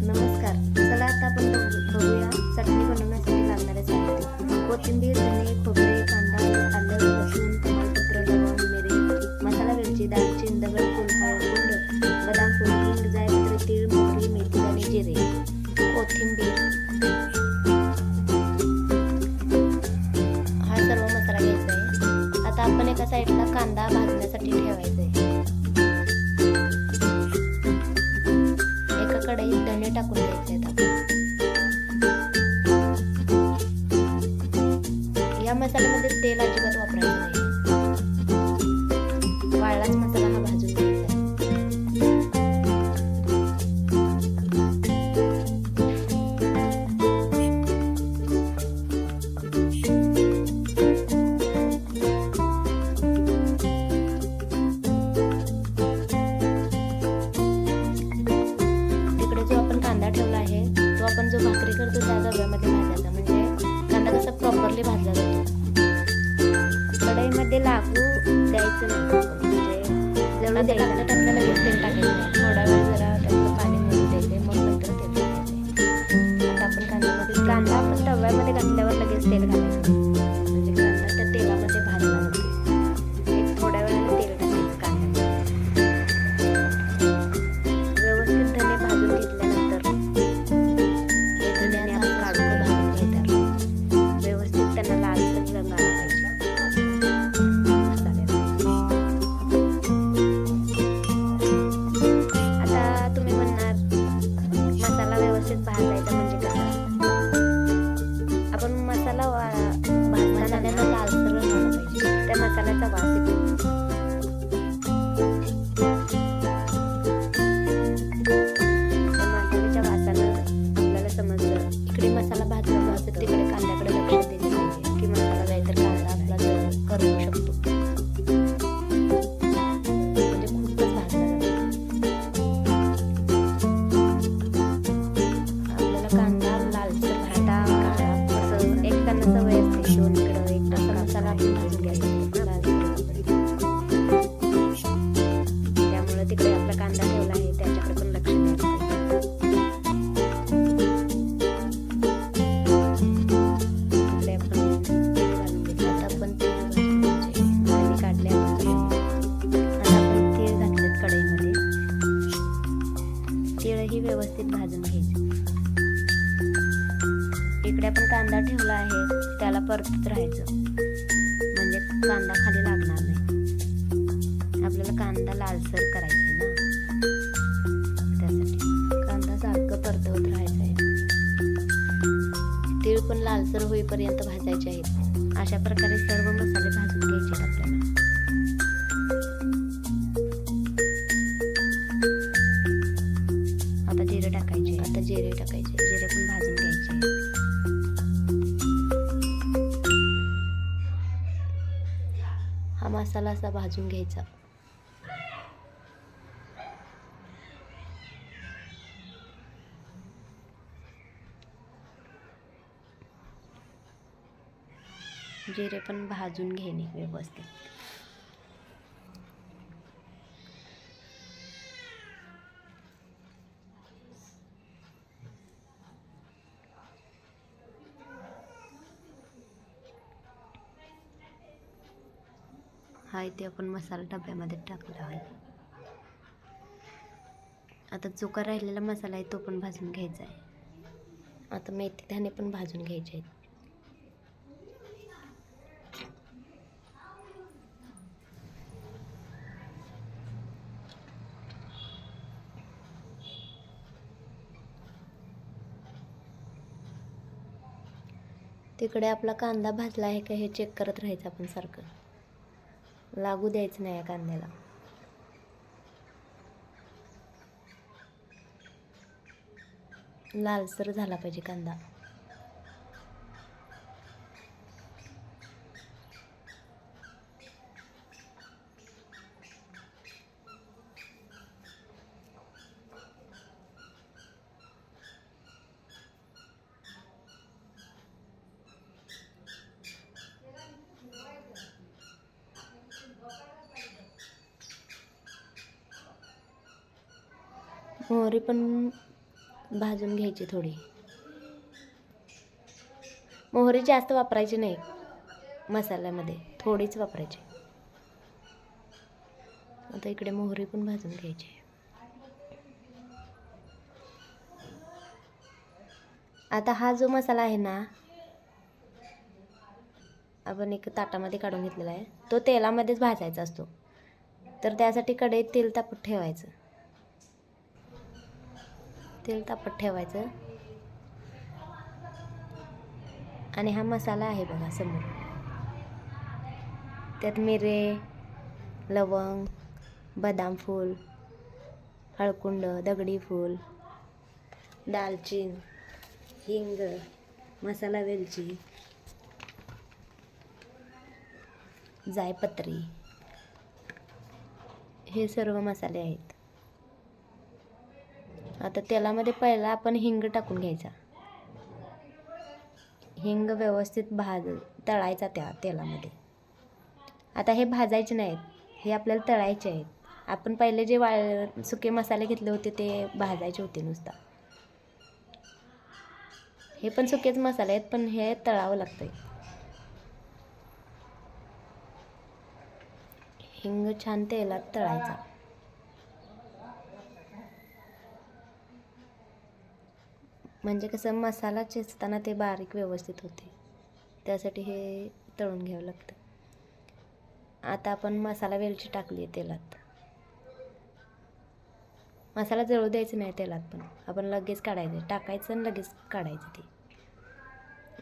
नमस्कार. चला आता आपण बघूया चटणी बनवण्यासाठी लागणारे साहित्य कोथिंबीर धने खोबरे कांदा आलं लसूण तमालपत्र लवंग मिरे मसाला वेलची दालचिनी दगड फूल गुंड बदाम फूल जायपत्र तीळ मोहरी मेथी आणि जिरे. कोथिंबीर. हा सर्व मसाला घ्यायचा आहे. आता आपण एका साईडला कांदा भाजण्यासाठी ठेवायचा. कढईत धने टाकून द्यायचे कढईमध्ये लागू द्यायचं नाही. म्हणजे जेवढं द्यायचं टाकायचं. थोडा वेळ जरा आपण कांदा ठेवला आहे त्याला परतत राहायचं. म्हणजे कांदा खाली लागणार नाही. आपल्याला कांदा लालसर करायचा ना. त्यासाठी कांदा सारखं परतवत राहायचं आहे. तीळ पण लालसर होईपर्यंत भाजायचे आहेत. अशा प्रकारे सर्व असा भाजून घ्यायचा. जिरे पण भाजून घेणे व्यवस्थित. हा इथे आपण मसाला डब्यामध्ये टाकला आहे. आता जो का राहिलेला मसाला आहे तो पण भाजून घ्यायचा आहे. आता मेथी धाणे पण भाजून घ्यायचे आहेत. तिकडे आपला कांदा भाजला आहे का हे चेक करत राहायचं आपण सारखं. लागू द्यायचं नाही या कांद्याला. लालसर झाला पाहिजे कांदा. मोहरी पण भाजून घ्यायची थोडी. मोहरी जास्त वापरायची नाही. मसाल्यामध्ये थोडीच वापरायची. आता इकडे मोहरी पण भाजून घ्यायची. आता हा जो मसाला आहे ना आपण एक ताटामध्ये काढून घेतलेला आहे तो तेलामध्येच भाजायचा असतो. तर त्यासाठी कढईत तेल तापत ठेवायचं. तेल तापत ठेवायचं. आणि हा मसाला आहे बघा समोर. त्यात मिरे लवंग बदाम फूल हळकुंड दगडी फूल दालचीन हिंग मसाला वेलची जायपत्री. हे सर्व मसाले आहेत. आता तेलामध्ये पहिला आपण हिंग टाकून घ्यायचा. हिंग व्यवस्थित भाज तळायचा त्या तेलामध्ये. आता हे भाजायचे नाहीत हे आपल्याला तळायचे आहेत. आपण पहिले जे वाळ सुके मसाले घेतले होते ते भाजायचे होते नुसता. हे पण सुकेच मसाले आहेत पण हे तळावं लागतंय. हिंग छान तेलात तळायचा. म्हणजे कसं मसाला चेचताना ते बारीक व्यवस्थित होते. त्यासाठी हे तळून घ्यावं लागतं. आता आपण मसाला वेलची टाकली आहे तेलात. मसाला जळू द्यायचं नाही तेलात पण. आपण लगेच काढायचं. टाकायचं आणि लगेच काढायचं ते.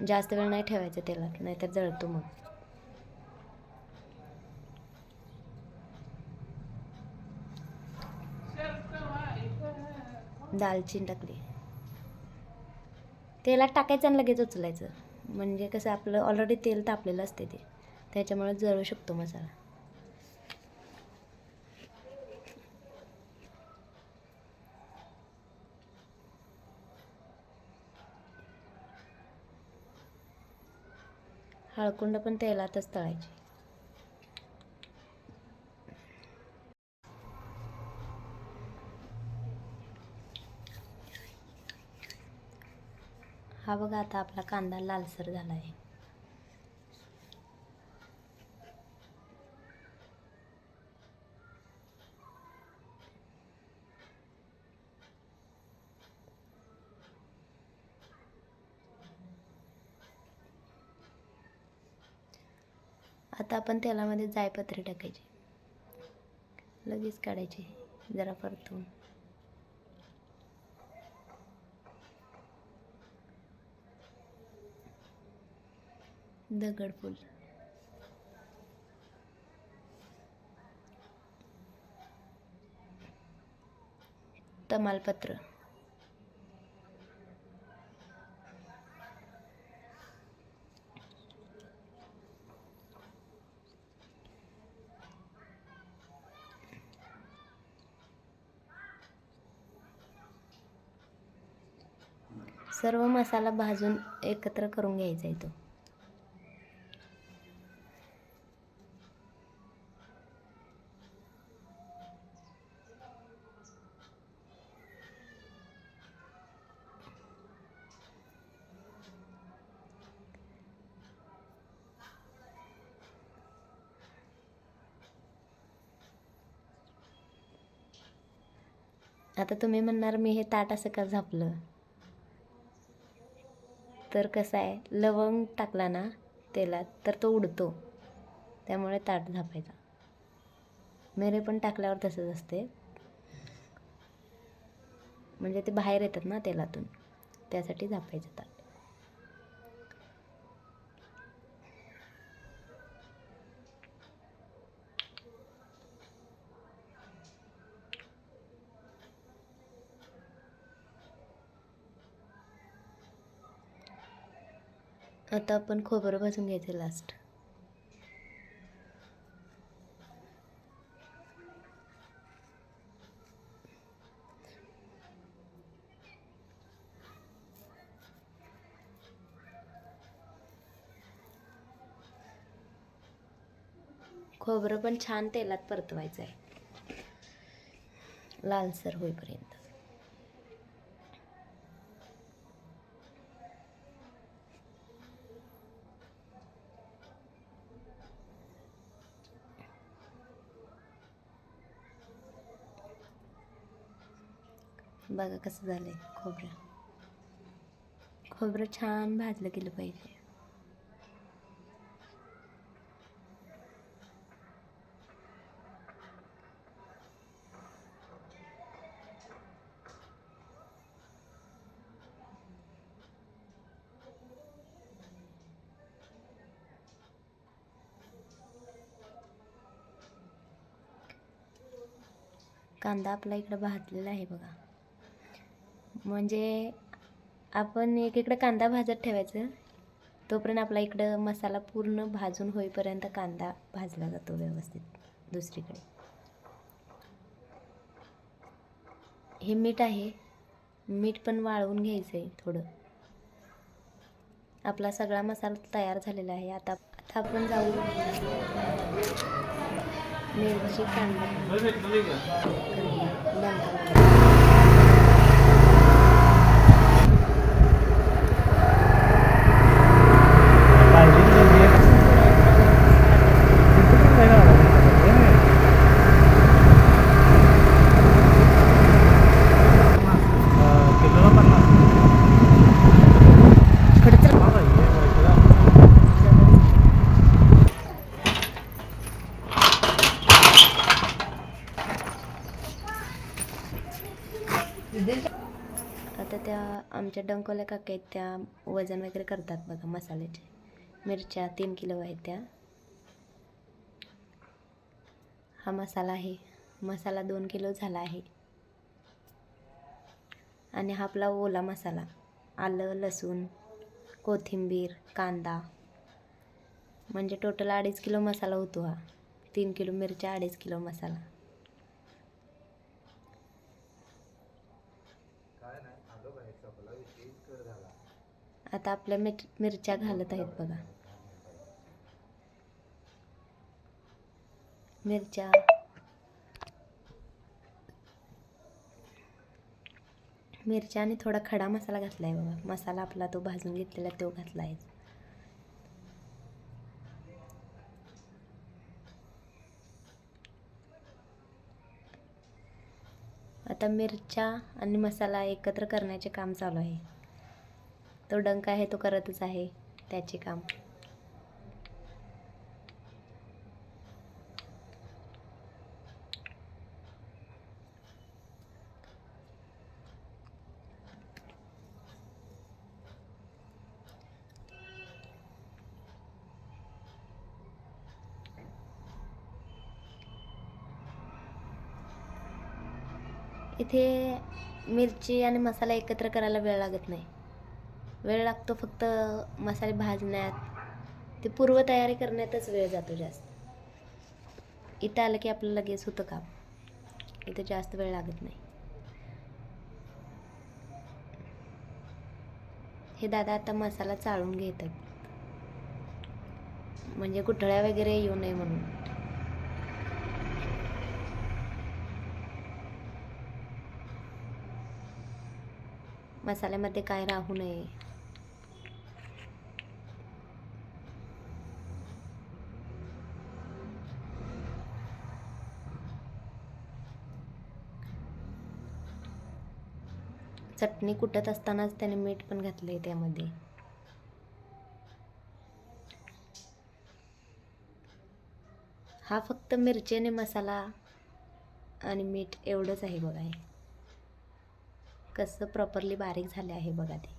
जास्त वेळ नाही ठेवायचं तेलात नाहीतर जळतो मग. दालचीन टाकली. तेलात टाकायचं आणि लगेच उचलायचं. म्हणजे कसं आपलं ऑलरेडी तेल तापलेलं असते ते. त्याच्यामुळे जळू शकतो मसाला. हळकुंड पण तेलातच तळायची. हा बघा आता आपला कांदा लालसर झाला आहे आता आपण तेलामध्ये जायपत्री टाकायची. लगेच काढायची जरा परतून. दगडफूल. तमालपत्र. सर्व मसाला भाजून एकत्र करून घ्यायचा आहे तो. आता तुम्ही म्हणणार मी हे ताट असं का झापलं? तर कसं आहे लवंग टाकला ना तेलात तर तो उडतो. त्यामुळे ताट झापायचा. मेरे पण टाकल्यावर तसंच असते. म्हणजे ते बाहेर येतात ना तेलातून त्यासाठी झापायचं ताट. आता आपण खोबरं भाजून घ्यायचं लास्ट खोबरं पण छान तेलात परतवायचं आहे लालसर होईपर्यंत. बघा कसं झालं आहे खोबरं. खोबरं छान भाजलं गेलं पाहिजे. कांदा आपला इकडं भाजलेला आहे बघा. म्हणजे आपण एकीकडे कांदा भाजत ठेवायचं. तोपर्यंत आपला इकडं मसाला पूर्ण भाजून होईपर्यंत कांदा भाजला जातो व्यवस्थित दुसरीकडे. हे मीठ आहे. मीठ पण वाळवून घ्यायचं आहे थोडं. आपला सगळा मसाला तयार झालेला आहे. आता आता आपण जाऊ. मिरची कांदा लंका आता त्या आमच्या डंकोल्या काका आहेत त्या वजन वगैरे करतात बघा मसाल्याचे. मिरच्या तीन किलो आहेत त्या. हा मसाला आहे. मसाला दोन किलो झाला आहे. आणि हा आपला ओला मसाला. आलं लसूण कोथिंबीर कांदा. म्हणजे टोटल अडीच किलो मसाला होतो हा. तीन किलो मिरच्या अडीच किलो मसाला. आता आपल्या मिर मिरच्या घालत आहेत बघा. मिरच्या. मिरच्या आणि थोडा खडा मसाला घातला आहे बघा. मसाला आपला तो भाजून घेतलेला तो घातला आहे आता मिरच्या आणि मसाला एकत्र करण्याचे काम चालू आहे. तो डंक आहे तो करतच आहे त्याचे काम. इथे मिरची आणि मसाला एकत्र करायला वेळ लागत नाही. वेळ लागतो फक्त मसाले भाजण्यात. ते पूर्वतयारी करण्यातच वेळ जातो जास्त. इथं आलं की आपलं लगेच होतं काम. इथं जास्त वेळ लागत नाही. हे दादा आता मसाला चाळून घेत आहेत म्हणजे गुठळ्या वगैरे येऊ नये म्हणून. मसाल्यामध्ये काय राहू नये. चटणी कुटत असतानाच त्याने मीठ पण घातले त्यामध्ये. हा फक्त मिरचीने मसाला आणि मीठ एवढंच आहे बघा हे. कसं प्रॉपरली बारीक झाले आहे बघा ते.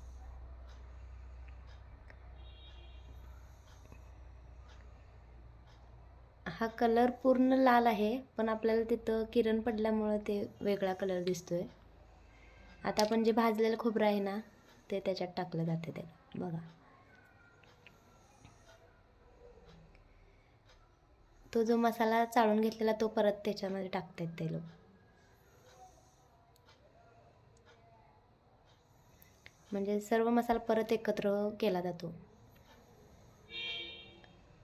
हा कलर पूर्ण लाल आहे पण आपल्याला तिथं किरण पडल्यामुळं ते वेगळा कलर दिसतोय. आता आपण जे भाजलेलं खोबरं आहे ना ते त्याच्यात टाकलं जाते ते बघा. तो जो मसाला चाळून घेतलेला तो परत त्याच्यामध्ये टाकतात ते लोक. म्हणजे सर्व मसाला परत एकत्र केला जातो.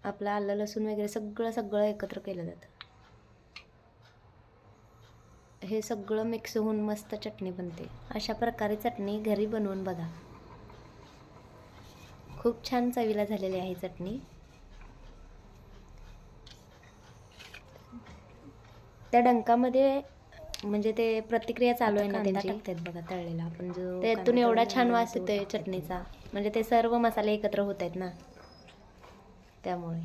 आपलं आलं लसूण वगैरे सगळं सगळं एकत्र केलं जातं. हे सगळं मिक्स होऊन मस्त चटणी बनते. अशा प्रकारे चटणी घरी बनवून बघा. खूप छान चवीला झालेली आहे चटणी. त्या डंकामध्ये म्हणजे ते प्रतिक्रिया चालू आहे ना त्यांची? टाकतात बघा तळलेला आपण जो त्यातून एवढा छान वास येतोय. चटणीचा. म्हणजे ते सर्व मसाले एकत्र होत आहेत ना. त्यामुळे.